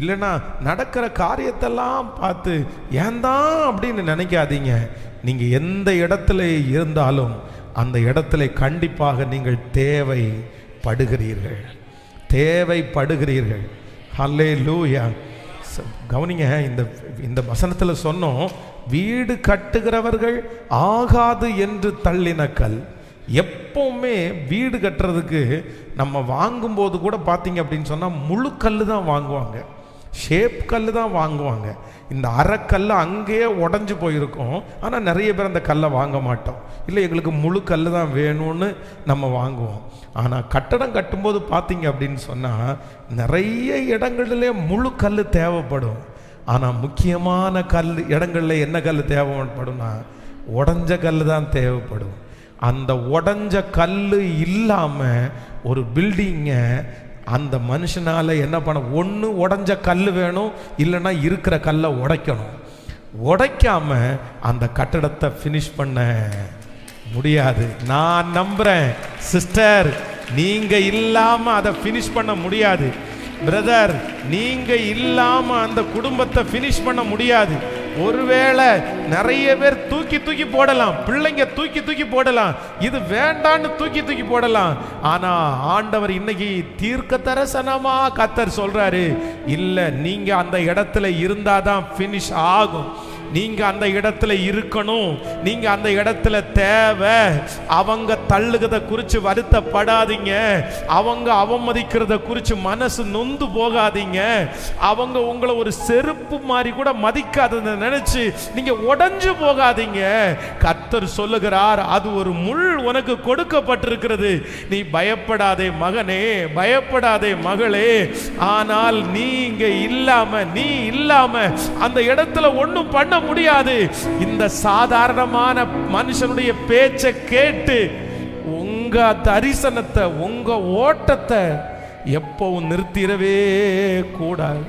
இல்லைன்னா நடக்கிற காரியத்தெல்லாம் பார்த்து ஏன் தான் அப்படின்னு நினைக்காதீங்க. நீங்கள் எந்த இடத்துல இருந்தாலும் அந்த இடத்துல கண்டிப்பாக நீங்கள் தேவைப்படுகிறீர்கள். தேவைப்படுகிறீர்கள். ஹல்லே லூயா கவனிங்க இந்த இந்த வசனத்தில் சொன்னோம் வீடு கட்டுகிறவர்கள் ஆகாது என்று தள்ளின கல். எப்பவுமே வீடு கட்டுறதுக்கு நம்ம வாங்கும்போது கூட பார்த்தீங்க அப்படின்னு சொன்னால் முழு கல் தான் வாங்குவாங்க. ஷேப் கல் தான் வாங்குவாங்க. இந்த அரைக்கல் அங்கேயே உடஞ்சி போயிருக்கும். ஆனால் நிறைய பேர் அந்த கல்லை வாங்க மாட்டோம். இல்லை எங்களுக்கு முழு கல் தான் வேணும்னு நம்ம வாங்குவோம். ஆனால் கட்டடம் கட்டும்போது பார்த்தீங்க அப்படின்னு சொன்னால் நிறைய இடங்களிலே முழு கல் தேவைப்படும். ஆனால் முக்கியமான கல் இடங்களில் என்ன கல் தேவைப்படும்னா உடஞ்ச கல் தான் தேவைப்படும். அந்த உடஞ்ச கல் இல்லாமல் ஒரு பில்டிங்கை அந்த மனுஷனால் என்ன பண்ண ஒன்று உடஞ்ச கல் வேணும் இல்லைன்னா இருக்கிற கல்லை உடைக்கணும். உடைக்காம அந்த கட்டடத்தை ஃபினிஷ் பண்ண முடியாது. நான் நம்புகிறேன் சிஸ்டர் நீங்கள் இல்லாமல் அதை ஃபினிஷ் பண்ண முடியாது. பிரதர் நீங்கள் இல்லாமல் அந்த குடும்பத்தை ஃபினிஷ் பண்ண முடியாது. ஒருவேளை நிறைய பேர் தூக்கி தூக்கி போடலாம். பிள்ளைங்க தூக்கி தூக்கி போடலாம். இது வேண்டான்னு தூக்கி தூக்கி போடலாம். ஆனா ஆண்டவர் இன்னைக்கு தீர்க்க தரசனமா கத்தர் சொல்றாரு. இல்ல நீங்க அந்த இடத்துல இருந்தாதான் ஃபினிஷ் ஆகும். நீங்க அந்த இடத்துல இருக்கணும். நீங்க அந்த இடத்துல தேவை. அவங்க தள்ளுகிறத குறித்து வருத்தப்படாதீங்க. அவங்க அவமதிக்கிறத குறித்து மனசு நொந்து போகாதீங்க. அவங்க உங்களை ஒரு செருப்பு மாதிரி கூட மதிக்காததை நினைச்சு நீங்க உடஞ்சு போகாதீங்க. கர்த்தர் சொல்லுகிறார் அது ஒரு முள் உனக்கு கொடுக்கப்பட்டிருக்கிறது. நீ பயப்படாதே மகனே பயப்படாதே மகளே. ஆனால் நீங்க இல்லாம நீ இல்லாம அந்த இடத்துல ஒன்றும் பண்ண முடியாது. இந்த சாதாரணமான மனுஷனுடைய பேச்சை கேட்டு உங்க தரிசனத்தை உங்க ஓட்டத்தை எப்பவும் நிறுத்திடவே கூடாது.